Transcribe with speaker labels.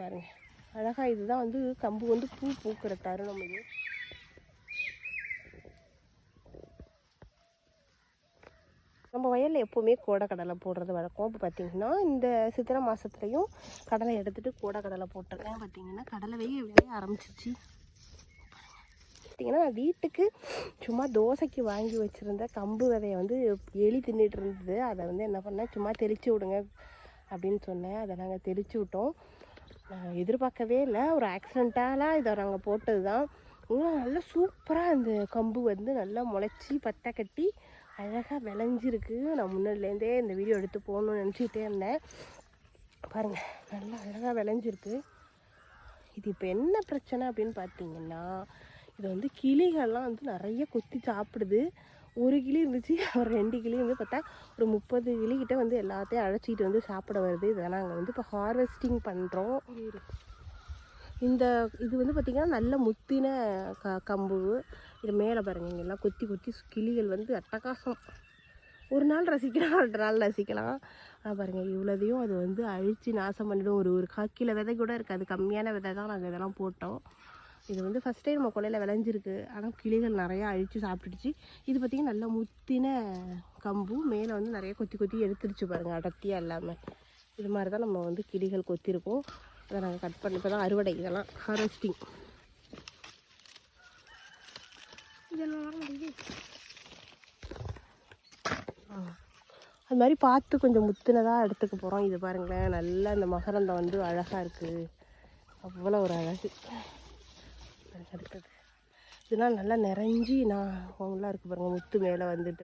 Speaker 1: பாருங்க. அழகாக இதுதான் வந்து கம்பு வந்து பூ பூக்கிற தருணம் இது. நம்ம வயலில் எப்போவுமே கோடை கடலை போடுறது வழக்கம். இப்போ பார்த்தீங்கன்னா இந்த சித்திரை மாதத்துலையும் கடலை எடுத்துகிட்டு கோடை கடலை போட்டிருக்கேன் பார்த்தீங்கன்னா கடலை வெய்ய விளைய ஆரம்பிச்சிச்சு பார்த்தீங்கன்னா நான் வீட்டுக்கு சும்மா தோசைக்கு வாங்கி வச்சுருந்த கம்பு விதையை வந்து எலி தின்னுட்டு இருந்தது. அதை வந்து என்ன பண்ணேன் சும்மா தெளித்து விடுங்க அப்படின்னு சொன்னேன். அதை நாங்கள் தெளித்து விட்டோம். எதிர்பார்க்கவே இல்லை. ஒரு ஆக்சிடெண்ட்டாலாம் இதை நாங்கள் போட்டது தான் நல்லா சூப்பராக அந்த கம்பு வந்து நல்லா முளைச்சி பட்டை கட்டி அழகாக விளைஞ்சிருக்கு. நான் முன்னாடிலேருந்தே இந்த வீடியோ எடுத்து போகணும்னு நினச்சிக்கிட்டே இருந்தேன். பாருங்கள் நல்லா அழகாக விளைஞ்சிருக்கு. இது இப்போ என்ன பிரச்சனை அப்படின்னு பார்த்தீங்கன்னா இது வந்து கிளிகள்லாம் வந்து நிறைய கொத்தி சாப்பிடுது. ஒரு கிளி இருந்துச்சு ஒரு ரெண்டு கிளி வந்து பார்த்தா ஒரு முப்பது கிளிகிட்ட வந்து எல்லாத்தையும் அழைச்சிட்டு வந்து சாப்பிட வருது. இதெல்லாம் நாங்கள் வந்து இப்போ ஹார்வெஸ்டிங் பண்ணுறோம் இந்த இது வந்து பார்த்திங்கன்னா நல்ல முத்தின க கம்பு. இது மேலே பாருங்கள் இங்க எல்லாம் கொத்தி கொத்தி கிளிகள் வந்து அட்டகாசம். ஒரு நாள் ரசிக்கலாம் ரெண்டு நாள் ரசிக்கலாம். பாருங்கள் இவ்வளோதையும் அது வந்து அழித்து நாசம் பண்ணிவிடும் ஒரு ஒரு காக்கில விதை கூட இருக்காது. கம்மியான விதை தான் நாங்கள் இதெல்லாம் போட்டோம். இது வந்து ஃபஸ்ட் டைம் நம்ம கொலையில் விளைஞ்சிருக்கு. ஆனால் கிளிகள் நிறையா அழித்து சாப்பிட்டுடுச்சு. இது பார்த்திங்கன்னா நல்லா முத்தின கம்பு. மேலே வந்து நிறைய கொத்தி கொத்தி எடுத்துருச்சு பாருங்கள் அடர்த்தியாக இல்லாமல் இது மாதிரி தான் நம்ம வந்து கிளிகள் கொத்திருக்கோம். அதை நாங்கள் கட் பண்ணி இப்போ தான் அறுவடை இதெல்லாம் ஹார்வெஸ்டிங் அது மாதிரி பார்த்து கொஞ்சம் முத்துனதாக எடுத்துக்க போகிறோம் இது பாருங்களேன் நல்லா இந்த மகரந்தம் வந்து அழகாக இருக்குது அவ்வளோ ஒரு அழகு. அடுத்தது இதெல்லாம் நல்லா நிறைஞ்சி நான் அவங்களாம் இருக்குது பாருங்கள் முத்து மேலே வந்துட்டு.